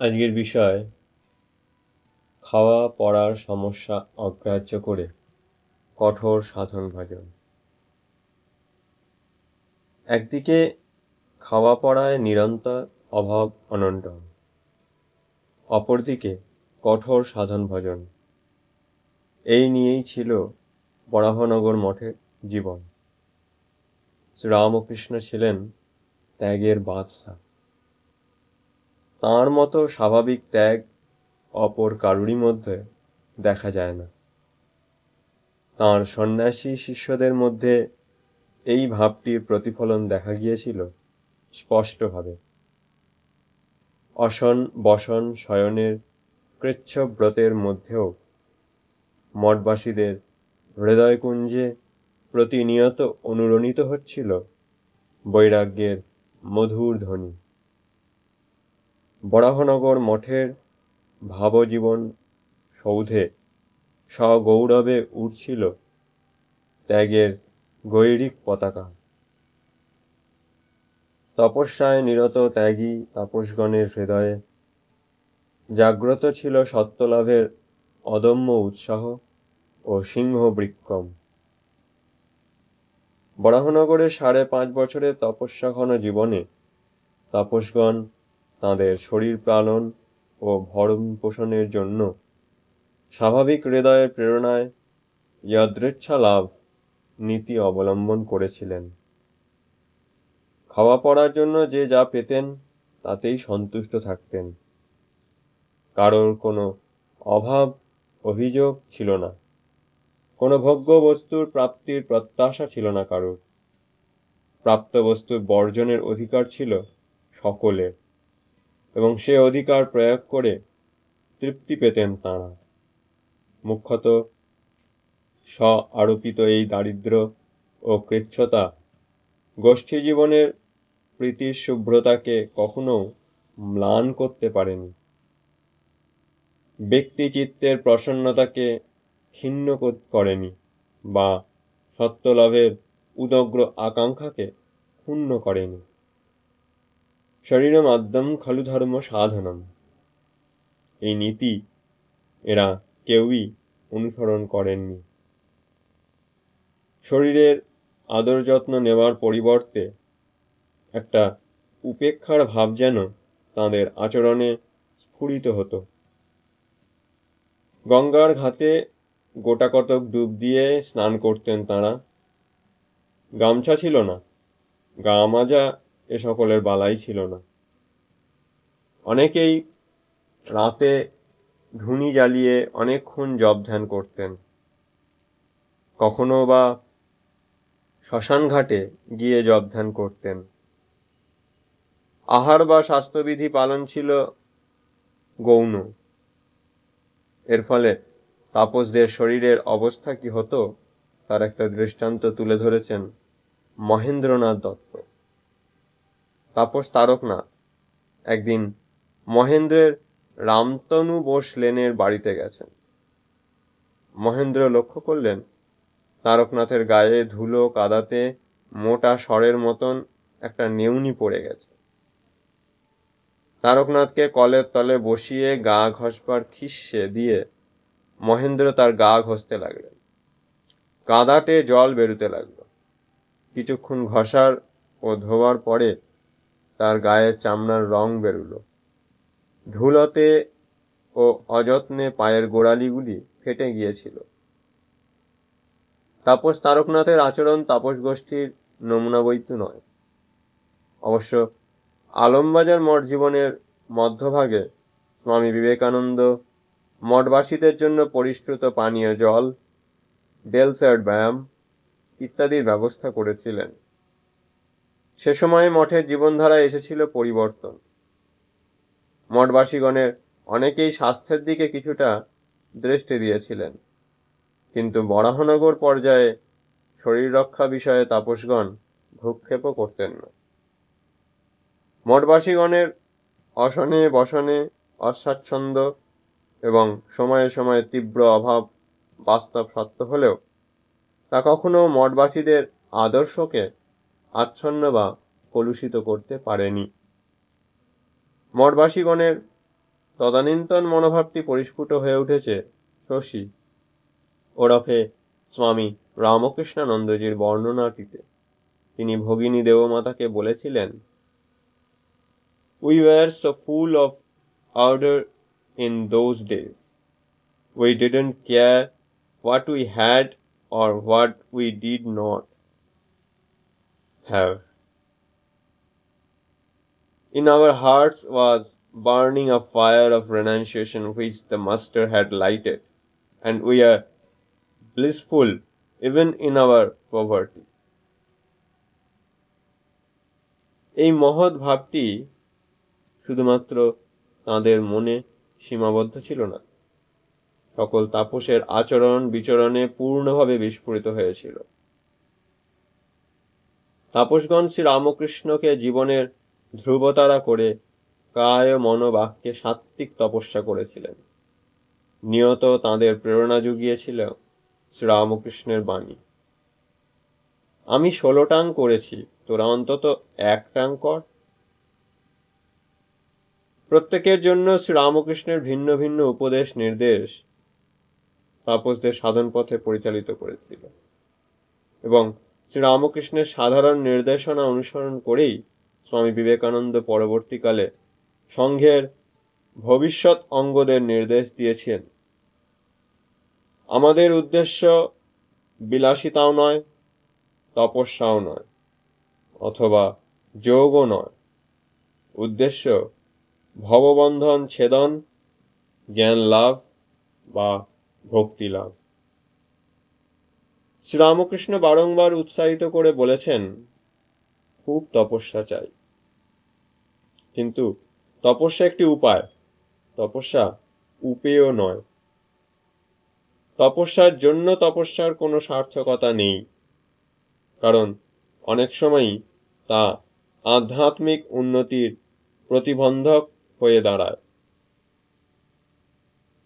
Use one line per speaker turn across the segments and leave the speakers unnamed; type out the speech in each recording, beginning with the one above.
আজকের বিষয় খাওয়া পড়ার সমস্যা অগ্রাহ্য করে কঠোর সাধন ভজন। একদিকে খাওয়া পড়ায় নিরন্তর অভাব অনটন অপরদিকে কঠোর সাধন ভজন। এই নিয়েই ছিল বরাহনগর মঠের জীবন। শ্রীরামকৃষ্ণ ছিলেন ত্যাগের বাদশা তাঁর মতো স্বাভাবিক ত্যাগ অপর কারুরই মধ্যে দেখা যায় না। তাঁর সন্ন্যাসী শিষ্যদের মধ্যে এই ভাবটির প্রতিফলন দেখা গিয়েছিল স্পষ্টভাবে। অসন বসন শয়নের কৃচ্ছব্রতের মধ্যেও মঠবাসীদের হৃদয়কুঞ্জে প্রতিনিয়ত অনুরণিত হচ্ছিল বৈরাগ্যের মধুর ধ্বনি। বরাহনগর মঠের ভাবজীবন সৌধে সগৌরবে উঠছিল ত্যাগের গৈরিক পতাকা। তপস্যায় নিরত ত্যাগী তাপসগণের হৃদয়ে জাগ্রত ছিল সত্যলাভের অদম্য উৎসাহ ও সিংহ বৃক্ষম বরাহনগরের সাড়ে পাঁচ বছরের তপস্যাঘন জীবনে তাপসগণ তাঁদের শরীর পালন ও ভরণ পোষণের জন্য স্বাভাবিক হৃদয়ের প্রেরণায় যদৃচ্ছা লাভ নীতি অবলম্বন করেছিলেন। খাওয়া পড়ার জন্য যে যা পেতেন তাতেই সন্তুষ্ট থাকতেন। কারোর কোনো অভাব, অভিযোগ ছিল না। কোনো ভোগ্য বস্তুর প্রাপ্তির প্রত্যাশা ছিল না কারোর। প্রাপ্ত বস্তুর বর্জনের অধিকার ছিল সকলের। এবং সে অধিকার প্রয়োগ করে তৃপ্তি পেতেন তাঁরা। মুখ্যত স্ব আরোপিত এই দারিদ্র ও কৃচ্ছতা গোষ্ঠী জীবনের প্রীতির শুভ্রতাকে কখনো ম্লান করতে পারেনি। ব্যক্তি চিত্তের প্রসন্নতাকে ক্ষিন্ন করেনি বা সত্যলাভের উদগ্র আকাঙ্ক্ষাকে ক্ষুণ্ণ করেনি। শরীরমাদ্যম খলু ধর্ম সাধনম। এই নীতি এরা কেউই অনুসরণ করেননি। শরীরের আদর যত্ন নেওয়ার পরিবর্তে একটা উপেক্ষার ভাব যেন তাঁদের আচরণে স্ফুরিত হতো। গঙ্গার ঘাটে গোটা কতক ডুব দিয়ে স্নান করতেন তাঁরা। গামছা ছিল না। গা মাজা এ সকলের বালাই ছিল না। অনেকেই রাতে ধুনি জ্বালিয়ে অনেকক্ষণ জব ধ্যান করতেন। কখনো বা শ্মশান ঘাটে গিয়ে জব ধ্যান করতেন। আহার বা স্বাস্থ্যবিধি পালন ছিল গৌণ। এর ফলে তাপসদের শরীরের অবস্থা কি হতো, তার একটা দৃষ্টান্ত তুলে ধরেছেন মহেন্দ্রনাথ দত্ত। তাপস তারকনাথ একদিন মহেন্দ্রের রামতনু বোস লেনের বাড়িতে গেছেন। মহেন্দ্র লক্ষ্য করলেন, তারকনাথের গায়ে ধুলো কাদাতে মোটা স্বরের মতন একটা নেউনি পড়ে গেছে। তারকনাথকে কলের তলে বসিয়ে গা ঘষবার খিস্যে দিয়ে মহেন্দ্র তার গা ঘষতে লাগলেন। কাদাটে জল বেরুতে লাগল। কিছুক্ষণ ঘষার ও ধোয়ার পরে তার গায়ের চামড়ার রং বেরুলো। ধুলোতে ও অযত্নে পায়ের গোড়ালিগুলি ফেটে গিয়েছিল। তাপস তারকনাথের আচরণ তাপস গোষ্ঠীর নমুনা বইতু নয়। অবশ্য আলমবাজার মঠ জীবনের মধ্যভাগে স্বামী বিবেকানন্দ মঠবাসীদের জন্য পরিশ্রুত পানীয় জল, ডেলসার্ট ব্যায়াম ইত্যাদির ব্যবস্থা করেছিলেন। সে সময়ে মঠের জীবনধারায় এসেছিল পরিবর্তন। মঠবাসীগণের অনেকেই স্বাস্থ্যের দিকে কিছুটা দৃষ্টি দিয়েছিলেন। কিন্তু বরাহনগর পর্যায়ে শরীর রক্ষা বিষয়ে তাপসগণ ভ্রুক্ষেপও করতেন না। মঠবাসীগণের অসনে বসনে অস্বাচ্ছন্দ্য এবং সময়ে সময়ে তীব্র অভাব বাস্তব সত্য হলেও তা কখনো মঠবাসীদের আদর্শকে আচ্ছন্ন বা কলুষিত করতে পারেনি। মঠবাসীগণের তদানীন্তন মনোভাবটি পরিস্ফুট হয়ে উঠেছে শশী ওরফে স্বামী রামকৃষ্ণানন্দজির বর্ণনাটিতে। তিনি ভগিনী দেবমাতাকে বলেছিলেন we were so full of ardour in those days we didn't care what we had or what we did not. Have. In our hearts was burning a fire of renunciation which the Master had lighted, and we are blissful even in our poverty. এই মহৎ ভাবটি শুধুমাত্র তাদের মনে সীমাবদ্ধ ছিল না সকল তাপসের আচরণ বিচরণে পূর্ণভাবে বিস্ফোরিত হয়েছিল তাপসগণ শ্রী রামকৃষ্ণকে জীবনের ধ্রুবতারা করে কায় মন বাক্যে সাত্ত্বিক তপস্যা করেছিলেন। নিয়ত তাঁদের প্রেরণা জুগিয়েছিল শ্রীরামকৃষ্ণের বাণী। আমি ষোলো টাং করেছি, তোরা অন্তত এক টাং কর। প্রত্যেকের জন্য শ্রীরামকৃষ্ণের ভিন্ন ভিন্ন উপদেশ নির্দেশ তাপসদের সাধন পথে পরিচালিত করেছিল এবং শ্রীরামকৃষ্ণের সাধারণ নির্দেশনা অনুসরণ করেই স্বামী বিবেকানন্দ পরবর্তীকালে সংঘের ভবিষ্যৎ অঙ্গদের নির্দেশ দিয়েছেন। আমাদের উদ্দেশ্য বিলাসিতাও নয়, তপস্যাও নয়, অথবা যোগও নয়। উদ্দেশ্য ভববন্ধন ছেদন, জ্ঞান লাভ বা ভক্তি লাভ। শ্রীরামকৃষ্ণ বারংবার উৎসাহিত করে বলেছেন, খুব তপস্যা চাই। কিন্তু তপস্যা একটি উপায়, তপস্যা উপেয় নয়। তপস্যার জন্য তপস্যার কোনো সার্থকতা নেই, কারণ অনেক সময়ই তা আধ্যাত্মিক উন্নতির প্রতিবন্ধক হয়ে দাঁড়ায়।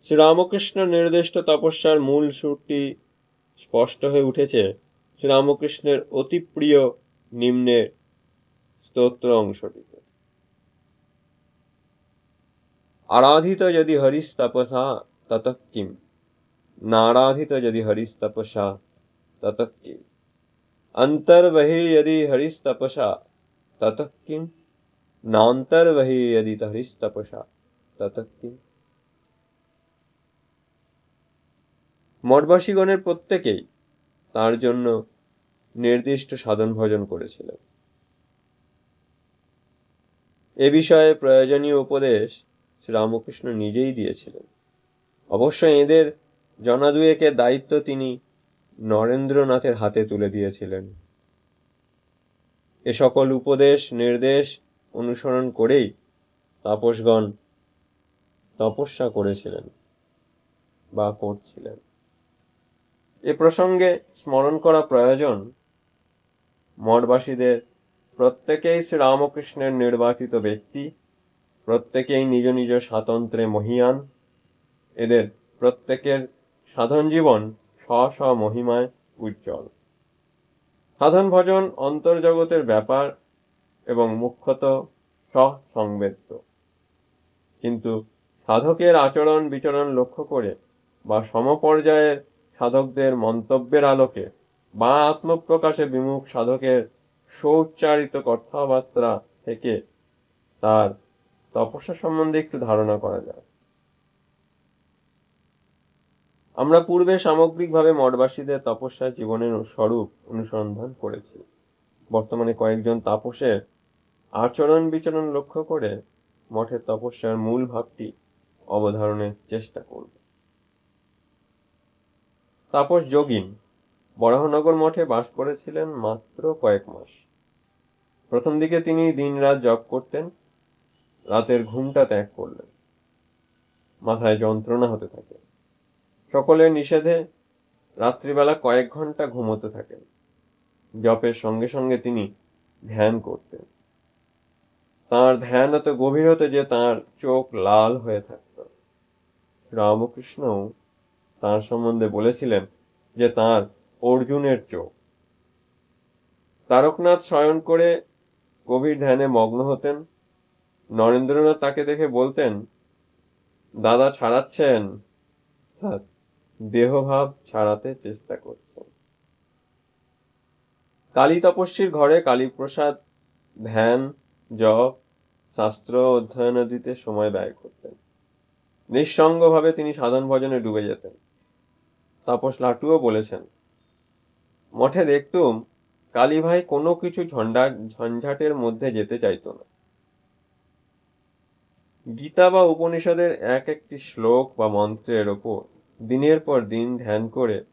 শ্রীরামকৃষ্ণ নির্দিষ্ট তপস্যার মূল সুরটি স্পষ্ট হয়ে উঠেছে শ্রীরামকৃষ্ণের অতি প্রিয় নিম্নের স্তোত্র অংশটিতে আরাধিত যদি হরিস তপসা তত কিম। নারাধিত যদি হরিস তপসা তত কিম। অন্তর্বহির্যদি হরিস তপসা তত কিম। নান্তর্বহির্যদি হরিস তপসা তত কিম। মঠবাসীগণের প্রত্যেকেই তার জন্য নির্দিষ্ট সাধন ভজন করেছিলেন। এ বিষয়ে প্রয়োজনীয় উপদেশ শ্রীরামকৃষ্ণ নিজেই দিয়েছিলেন। অবশ্য এদের জনাদুয়েকের দায়িত্ব তিনি নরেন্দ্রনাথের হাতে তুলে দিয়েছিলেন। এ সকল উপদেশ, নির্দেশ অনুসরণ করেই তাপসগণ তপস্যা করেছিলেন বা করছিলেন। এ প্রসঙ্গে স্মরণ করা প্রয়োজন। মঠবাসীদের প্রত্যেকেই শ্রীরামকৃষ্ণের নির্বাচিত ব্যক্তি, প্রত্যেকেই নিজ নিজ স্বাতন্ত্রে মহিয়ান। এদের প্রত্যেকের সাধন জীবন স্ব স্ব মহিমায় উজ্জ্বল। সাধন ভজন অন্তর্জগতের ব্যাপার এবং মুখ্যত স্বসংবেদ্য। কিন্তু সাধকের আচরণ বিচরণ লক্ষ্য করে বা সমপর্যায়ের সাধকদের মন্তব্যের আলোকে বা আত্মপ্রকাশে বিমুখ সাধকের সৌচ্চারিত কথাবার্তা থেকে তার তপস্যা সম্বন্ধে একটু ধারণা করা যায় আমরা পূর্বে সামগ্রিকভাবে মঠবাসীদের তপস্যা জীবনের স্বরূপ অনুসন্ধান করেছি। বর্তমানে কয়েকজন তাপসের আচরণ বিচরণ লক্ষ্য করে মঠের তপস্যার মূল ভাবটি অবধারণের চেষ্টা করব। তাপস যোগিন বরাহনগর মঠে বাস করেছিলেন মাত্র কয়েক মাস। প্রথম দিকে তিনি দিনরাত জপ করতেন, রাতের ঘুমটা ত্যাগ করলেন। মাথায় যন্ত্রণা হতে থাকে। সকলের নিষেধে রাত্রিবেলা কয়েক ঘণ্টা ঘুমোতে থাকেন। জপের সঙ্গে সঙ্গে তিনি ধ্যান করতেন। তার ধ্যান এত গভীর হতো যে তার চোখ লাল হয়ে থাকত। রামকৃষ্ণ তার সম্বন্ধে বলেছিলেন যে তার অর্জুনের চোখ। তারকনাথ শয়ন করে গভীর ধ্যানে মগ্ন হতেন। নরেন্দ্রনাথ তাকে দেখে বলতেন, দাদা ছাড়াচ্ছেন? দেহভাব ছাড়াতে চেষ্টা করছেন। কালী তপস্বীর ঘরে কালীপ্রসাদ ধ্যান, জপ, শাস্ত্র অধ্যয়নাদিতে সময় ব্যয় করতেন। নিঃসঙ্গভাবে তিনি সাধন ভজনে ডুবে যেতেন। তাপস লাটুও বলেছেন, মঠে দেখতুম, কালী ভাই কোনো কিছু ঝঞ্ঝাট ঝঞ্ঝাটের মধ্যে যেতে চাইতো না। গীতা বা উপনিষদের এক একটি শ্লোক বা মন্ত্রের ওপর দিনের পর দিন ধ্যান করে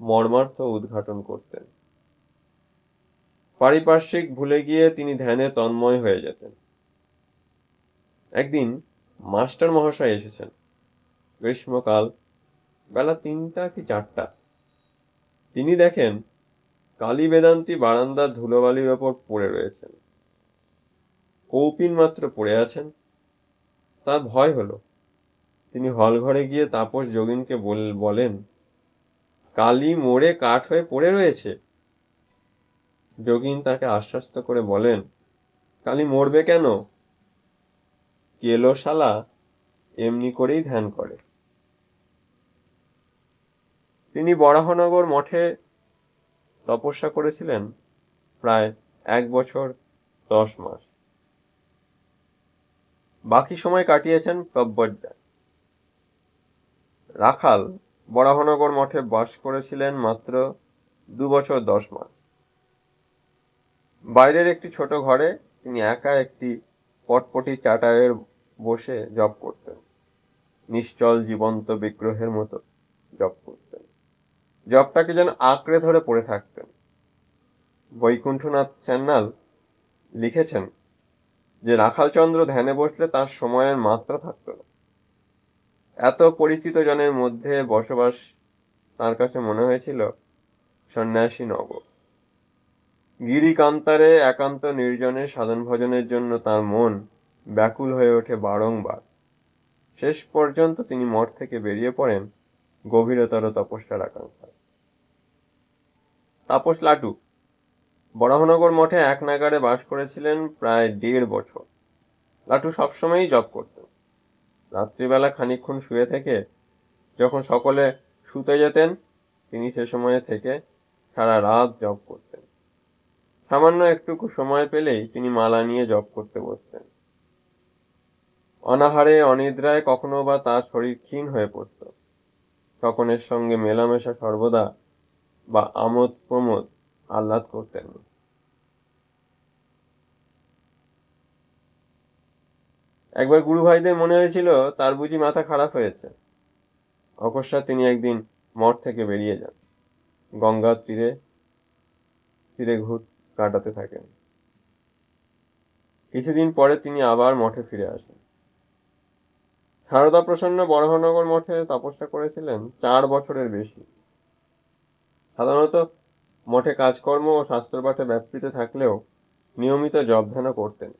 মর্মার্থ উদ্ঘাটন করতেন। পারিপার্শ্বিক ভুলে গিয়ে তিনি ধ্যানে তন্ময় হয়ে যেতেন। একদিন মাস্টার মহাশয় এসেছেন, গ্রীষ্মকাল বেলা তিনটা কি চারটা। তিনি দেখেন কালী বেদান্তি বারান্দার ধুলোবালির ওপর পড়ে রয়েছেন। কৌপিন মাত্র পড়ে আছেন। তার ভয় হলো। তিনি হল ঘরে গিয়ে তাপস যোগিনকে বলেন, কালী মোড়ে কাঠ হয়ে পড়ে রয়েছে। যোগিন তাকে আশ্বস্ত করে বলেন, কালী মরবে কেন? কেলো শালা এমনি করেই ধ্যান করে। তিনি বরাহনগর মঠে তপস্যা করেছিলেন প্রায় এক বছর দশ মাস। বাকি সময় কাটিয়েছেন প্রব্রজ্জায় রাখাল বরাহনগর মঠে বাস করেছিলেন মাত্র দু বছর দশ মাস। বাইরের একটি ছোট ঘরে তিনি একা একটি পটপটি চাটায়ের বসে জপ করতেন। নিশ্চল জীবন্ত বিগ্রহের মতো জপ করতেন। জপটাকে যেন আঁকড়ে ধরে পড়ে থাকতেন। বৈকুণ্ঠনাথ স্যান্নাল লিখেছেন যে, রাখালচন্দ্র ধ্যানে বসলে তার সময়ের মাত্রা থাকত না। এত পরিচিত জনের মধ্যে বসবাস তার কাছে মনে হয়েছিল সন্ন্যাসী নগর গিরিকান্তারে একান্ত নির্জনে সাধন ভজনের জন্য তার মন ব্যাকুল হয়ে ওঠে বারংবার। শেষ পর্যন্ত তিনি মঠ থেকে বেরিয়ে পড়েন গভীরতর তপস্যার আকাঙ্ক্ষায়। তাপস লাটু। বরাহনগর মঠে এক নাগারে বাস করেছিলেন প্রায় দেড় বছর। লাটু সবসময়ই জব করতেন। রাত্রিবেলা খানিক্ষণ শুয়ে থেকে যখন সকলে শুতে যেতেন, তিনি সে সময়ে থেকে সারা রাত জব করতেন। সামান্য একটুকু সময় পেলেই তিনি মালা নিয়ে জব করতে বসতেন। অনাহারে, অনিদ্রায় কখনো বা তার শরীর ক্ষীণ হয়ে পড়ত। সকলের সঙ্গে মেলামেশা সর্বদা বা আমোদ প্রমোদ আহ্লাদ করতেন। একবার গুরু ভাইদের মনে হয়েছিল, তার বুঝি মাথা খারাপ হয়েছে। অকস্মাৎ তিনি একদিন মঠ থেকে বেরিয়ে যান। গঙ্গার তীরে তীরে ঘুর কাটাতে থাকেন। কিছুদিন পরে তিনি আবার মঠে ফিরে আসেন। সারদা প্রসন্ন বরহনগর মঠে তপস্যা করেছিলেন চার বছরের বেশি। সাধারণত মঠে কাজকর্ম ও শাস্ত্রপাঠে ব্যাপৃত থাকলেও নিয়মিত জবধানও করতেন।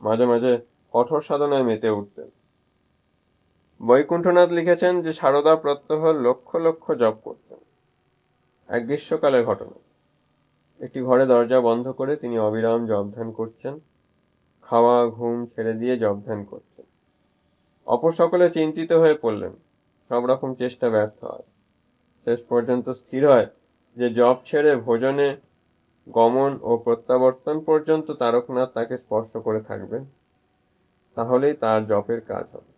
মাঝে মাঝে কঠোর সাধনায় মেতে উঠতেন। বৈকুণ্ঠনাথ লিখেছেন যে, সারদা প্রত্যহ লক্ষ লক্ষ জপ করতেন। এক গ্রীষ্মকালের ঘটনা। একটি ঘরে দরজা বন্ধ করে তিনি অবিরাম জবধান করছেন। খাওয়া, ঘুম ছেড়ে দিয়ে জবধান করছেন। অপর সকলে চিন্তিত হয়ে পড়লেন। সব রকম চেষ্টা ব্যর্থ হয়। শেষ পর্যন্ত স্থির হয় যে জব ছেড়ে ভোজনে গমন ও প্রত্যাবর্তন পর্যন্ত তারকনাথ তাকে স্পর্শ করে থাকবেন, তাহলেই তার জপের কাজ হবে।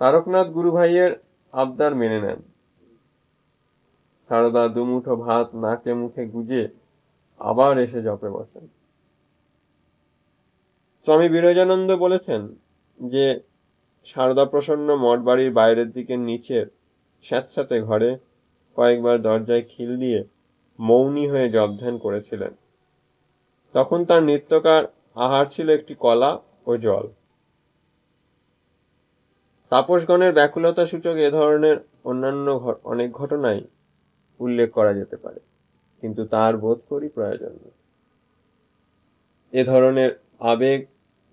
তারকনাথ গুরু ভাইয়ের আবদার মেনে নেন। সারদা দুমুঠো ভাত নাকে মুখে গুজে আবার এসে জপে বসেন। স্বামী বিরজানন্দ বলেছেন যে, সারদা প্রসন্ন মঠ বাড়ির বাইরের দিকে নিচের স্যাঁতস্যাঁতে ঘরে কয়েকবার দরজায় খিল দিয়ে মৌনী হয়ে জবধান করেছিলেন। তখন তার নৃত্যকার আহার ছিল একটি কলা ও জল। তাপসগণের ব্যাকুলতা সূচক এ ধরনের অন্যান্য অনেক ঘটনাই উল্লেখ করা যেতে পারে, কিন্তু তার বোধ করি প্রয়োজন এ ধরনের আবেগ,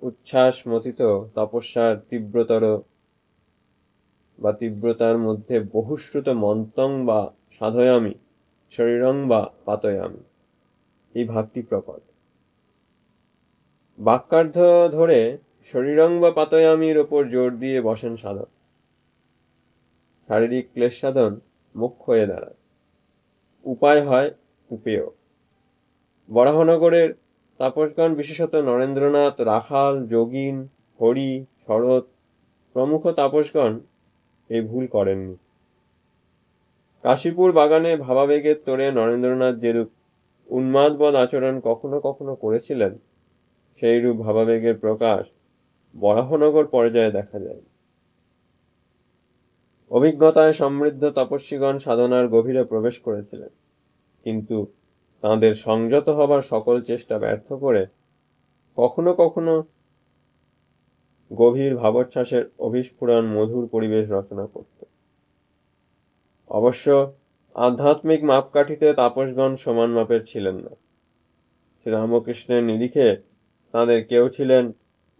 উচ্ছ্বাস মথিত তপস্যার তীব্রতর বা তীব্রতার মধ্যে বহুশ্রুত মন্তং বা সাধয়ামি, শরীরং বা পাতয়ামি। এই ভাবটি প্রকট। বাক্যার্ধ ধরে শরীরং বা পাতয়ামির ওপর জোর দিয়ে বসেন সাধক। শারীরিক ক্লেশ সাধন মুখ্য হয়ে দাঁড়ায়। উপায় হয় উপেয়। বরাহনগরের তাপসগণ বিশেষত নরেন্দ্রনাথ, রাখাল, যোগিন, হরি, শরৎ প্রমুখ তাপসগণ এই ভুল করেননি। কাশীপুর বাগানে ভাবাবেগের তোরে নরেন্দ্রনাথ যেরূপ উন্মাদবদ আচরণ কখনো কখনো করেছিলেন, সেইরূপ ভাবাবেগের প্রকাশ বরাহনগর পর্যায়ে দেখা যায়। অভিজ্ঞতায় সমৃদ্ধ তপস্বীগণ সাধনার গভীরে প্রবেশ করেছিলেন, কিন্তু তাঁদের সংযত হবার সকল চেষ্টা ব্যর্থ করে কখনো কখনো গভীর ভাবোচ্ছ্বাসের অভিস্ফুরণ মধুর পরিবেশ রচনা করত। অবশ্য আধ্যাত্মিক মাপকাঠিতে তাপসগণ সমান মাপের ছিলেন না। শ্রীরামকৃষ্ণের নিরিখে তাঁদের কেউ ছিলেন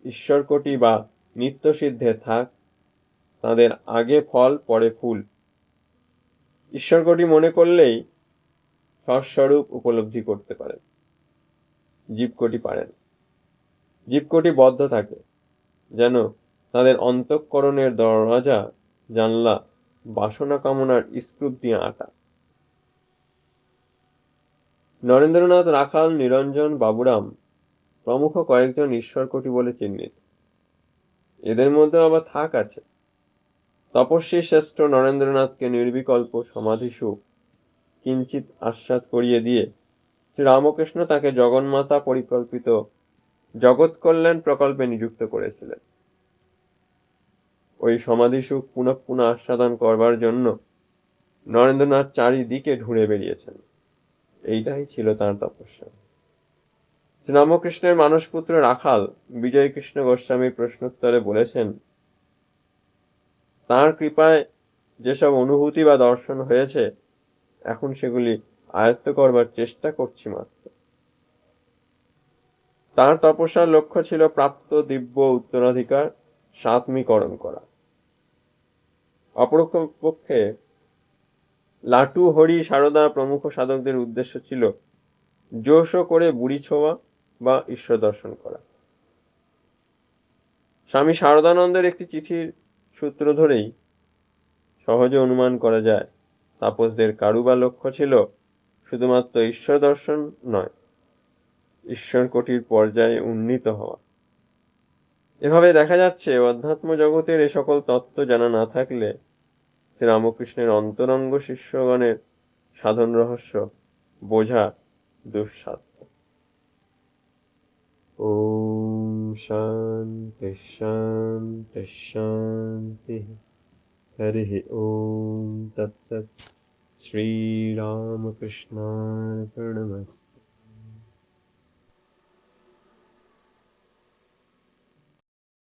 ঈশ্বরকোটি বা নিত্যসিদ্ধে থাক, তাদের আগে ফল, পরে ফুল। ঈশ্বরকোটি মনে করলেই সস্বরূপ উপলব্ধি করতে পারেন। জীবকোটি পারেন। জীবকোটি বদ্ধ থাকে। যেন তাদের অন্তঃকরণের দরজা জানলা, বাসনা কামনার স্ক্রুপ দিয়ে আটা। নরেন্দ্রনাথ রাখাল, নিরঞ্জন, বাবুরাম প্রমুখ কয়েকজন ঈশ্বরকোটি বলে চিহ্নিত। এদের মধ্যে আবার থাক আছে। তপস্বী শ্রেষ্ঠ নরেন্দ্রনাথকে নির্বিকল্প সমাধি সুখ কিঞ্চিত আশ্বাদ করিয়ে দিয়ে শ্রীরামকৃষ্ণ তাকে জগন্মাতা পরিকল্পিত জগৎ কল্যাণ প্রকল্পে নিযুক্ত করেছিলেন। ওই সমাধি সুখ পুনঃ পুনঃ আস্বাদন করবার জন্য নরেন্দ্রনাথ চারিদিকে ঢুঁড়ে বেরিয়েছেন এইটাই ছিল তার তপস্যা। শ্রীরামকৃষ্ণের মানসপুত্র রাখাল বিজয় কৃষ্ণ গোস্বামী প্রশ্নোত্তরে বলেছেন, তার কৃপায় যেসব অনুভূতি বা দর্শন হয়েছে, এখন সেগুলি আয়ত্ত করবার চেষ্টা করছি মাত্র। তার তপস্যার লক্ষ্য ছিল প্রাপ্ত দিব্য উত্তরাধিকার সাতমীকরণ করা। অপরপক্ষে লাটু হরি সারদা প্রমুখ সাধকদের উদ্দেশ্য ছিল জোশ করে বুড়ি ছোঁয়া বা ঈশ্বর দর্শন করা। স্বামী শারদানন্দের একটি চিঠির সূত্র ধরেই সহজে অনুমান করা যায়, তাপসদের কারুবা লক্ষ্য ছিল শুধুমাত্র ঈশ্বর দর্শন নয়। ঈশ্বর কোটির পর্যায়ে উন্নীত হওয়া। এভাবে দেখা যাচ্ছে, অধ্যাত্ম জগতের এ সকল তত্ত্ব জানা না থাকলে শ্রীরামকৃষ্ণের অন্তরঙ্গ শিষ্যগণের সাধন রহস্য বোঝা দুঃসাধ্য। ওম শান্তি শান্তি শান্তি। হরি ওম তৎসৎ। শ্রীরামকৃষ্ণার্পণমস্তু।